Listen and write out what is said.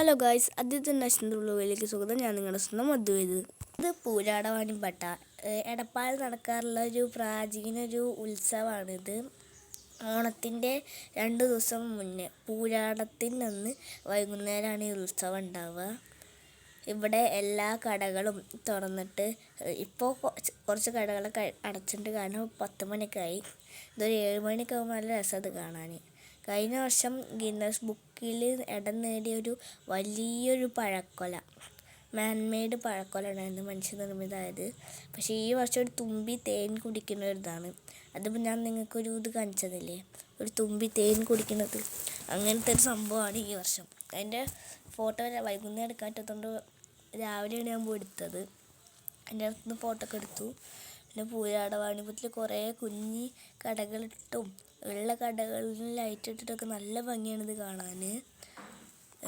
Hello guys ആദ്യത്തെ national സ്വാഗതം. ഞാൻ നിങ്ങളുടെ സ്വന്തം മധുവേത് ഇത്. പൂരാടവാണിപ്പട്ട. പട്ട എടപ്പാൾ നടക്കാറുള്ള ഒരു പ്രാചീന ഒരു ഉത്സവമാണിത്. ഓണത്തിന്റെ രണ്ട് ദിവസം മുന്നേ പൂരാടത്തിന്റെ അന്ന് വൈകുന്നേരമാണ് ഈ ഉത്സവം ഉണ്ടാവുക. ഇവിടെ എല്ലാ കടകളും തുറന്നിട്ട് ഇപ്പോൾ കുറച്ച് കടകളൊക്കെ അടച്ചിട്ടുണ്ട് കാരണം പത്ത് മണിക്കായി ഇതൊരു ഏഴ് മണിയൊക്കെ ആകുമ്പോൾ നല്ല രസം ഇത് കാണാൻ കഴിഞ്ഞ വർഷം ഗിന്നസ് ബുക്കിൽ ഇടം നേടിയ ഒരു വലിയൊരു പഴക്കൊല മാൻമെയ്ഡ് ഉണ്ടായിരുന്നു മനുഷ്യനിർമ്മിതമായത്. പക്ഷേ ഈ വർഷം ഒരു തുമ്പി തേൻ കുടിക്കുന്ന ഒരു ഇതാണ്. അതിപ്പോൾ ഞാൻ നിങ്ങൾക്കൊരു ഇത് കാണിച്ചതല്ലേ? ഒരു തുമ്പി തേൻ കുടിക്കുന്നത്. അങ്ങനത്തെ ഒരു സംഭവമാണ് ഈ വർഷം. അതിന്റെ ഫോട്ടോ വൈകുന്നേരം എടുക്കാൻ പറ്റാത്തതുകൊണ്ട് രാവിലെയാണ് ഞാൻ പോയി എടുത്തത്. എന്റെ അടുത്ത് ഫോട്ടോ ഒക്കെ എടുത്തു. പിന്നെ മുതൽ കുറേ കുഞ്ഞി കടകളിട്ടും ഉള്ള കടകളിൽ ലൈറ്റ് ഇട്ടിട്ടൊക്കെ നല്ല ഭംഗിയാണ് ഇത് കാണാൻ